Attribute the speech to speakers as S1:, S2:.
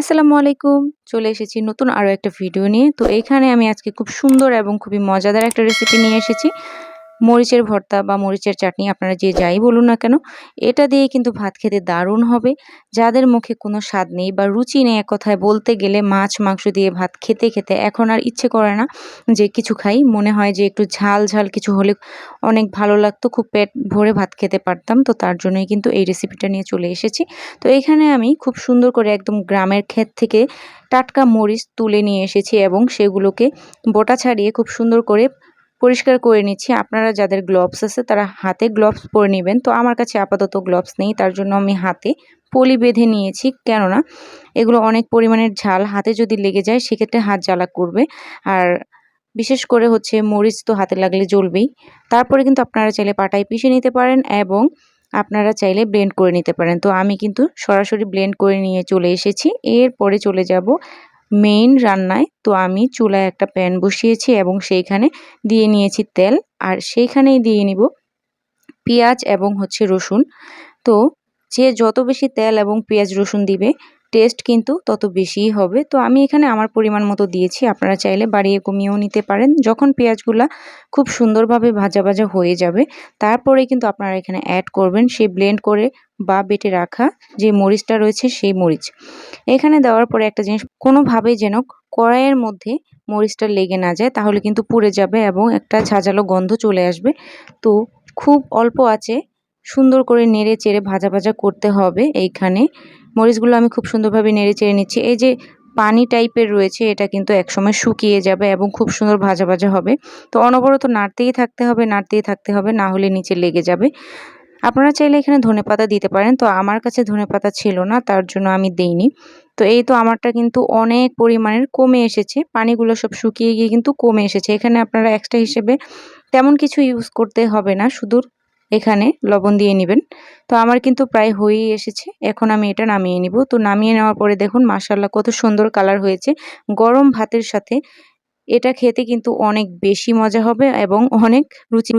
S1: আসসালামু আলাইকুম। চলে এসেছি নতুন আরও একটা ভিডিও নিয়ে। তো এইখানে আমি আজকে খুব সুন্দর এবং খুবই মজাদার একটা রেসিপি নিয়ে এসেছি। মরিচের ভর্তা বা মরিচের চাটনি আপনারা যে যাই বলুন না কেন, এটা দিয়ে কিন্তু ভাত খেতে দারুণ হবে। যাদের মুখে কোনো স্বাদ নেই বা রুচি নেই এক কথায় বলতে গেলে মাছ মাংস দিয়ে ভাত খেতে খেতে এখন আর ইচ্ছে করে না যে কিছু খাই। মনে হয় যে একটু ঝাল ঝাল কিছু হলে অনেক ভালো লাগতো, খুব পেট ভরে ভাত খেতে পারতাম। তো তার জন্যই কিন্তু এই রেসিপিটা নিয়ে চলে এসেছি। তো এখানে আমি খুব সুন্দর করে একদম গ্রামের ক্ষেত থেকে টাটকা মরিচ তুলে নিয়ে এসেছি এবং সেগুলোকে বোটা ছাড়িয়ে খুব সুন্দর করে পরিষ্কার করে নিচ্ছি। আপনারা যাদের গ্লোভস আছে, তারা হাতে গ্লোভস পরে নেবেন। তো আমার কাছে আপাতত গ্লোভস নেই, তার জন্য আমি হাতে পলি বেঁধে নিয়েছি। কেননা এগুলো অনেক পরিমাণের ঝাল, হাতে যদি লেগে যায় সেক্ষেত্রে হাত জ্বালা করবে। আর বিশেষ করে হচ্ছে মরিচ তো হাতে লাগলে জ্বলবেই। তারপরে কিন্তু আপনারা চাইলে পাটায় পিষে নিতে পারেন এবং আপনারা চাইলে ব্লেন্ড করে নিতে পারেন। তো আমি কিন্তু সরাসরি ব্লেন্ড করে নিয়ে চলে এসেছি। এরপরে চলে যাব মেইন রান্নায় তো আমি চুলায় একটা প্যান বসিয়েছি এবং সেইখানে দিয়ে নিয়েছি তেল। আর সেইখানেই দিয়ে নিব পেঁয়াজ এবং হচ্ছে রসুন। তো যে যত বেশি তেল এবং পেঁয়াজ রসুন দিবে টেস্ট কিন্তু তত বেশিই হবে। তো আমি এখানে আমার পরিমাণ মতো দিয়েছি। আপনারা চাইলে বাড়িয়ে কমিয়েও নিতে পারেন। যখন পেঁয়াজগুলা খুব সুন্দরভাবে ভাজা ভাজা হয়ে যাবে তারপরে কিন্তু আপনারা এখানে অ্যাড করবেন সেই ব্লেন্ড করে বা বেটে রাখা যে মরিচটা রয়েছে সেই মরিচ। এখানে দেওয়ার পরে একটা জিনিস, কোনোভাবেই যেন কড়াইয়ের মধ্যে মরিচটা লেগে না যায়, তাহলে কিন্তু পুড়ে যাবে এবং একটা ঝাঁঝালো গন্ধ চলে আসবে। তো খুব অল্প আছে, সুন্দর করে নেড়ে চেড়ে ভাজা ভাজা করতে হবে এইখানে। মরিচগুলো আমি খুব সুন্দরভাবে নেড়ে চেড়ে নিচ্ছি। এই যে পানি টাইপের রয়েছে, এটা কিন্তু একসময় শুকিয়ে যাবে এবং খুব সুন্দর ভাজা ভাজা হবে। তো অনবরত নাড়তেই থাকতে হবে, নাড়তেই থাকতে হবে, না হলে নিচে লেগে যাবে। আপনারা চাইলে এখানে ধনে পাতা দিতে পারেন। তো আমার কাছে ধনে পাতা ছিল না, তার জন্য আমি দেইনি। তো এই তো আমারটা কিন্তু অনেক পরিমাণের কমে এসেছে। পানিগুলো সব শুকিয়ে গিয়ে কিন্তু কমে এসেছে। এখানে আপনারা এক্সট্রা হিসেবে তেমন কিছু ইউজ করতে হবে না। শুধু এখানে লবণ দিয়ে নেবেন। তো আমার কিন্তু প্রায় হয়েই এসেছে। এখন আমি এটা নামিয়ে নিব। তো নামিয়ে নেওয়ার পরে দেখুন মাসাল্লাহ কত সুন্দর কালার হয়েছে। গরম ভাতের সাথে এটা খেতে কিন্তু অনেক বেশি মজা হবে এবং অনেক রুচি রুচি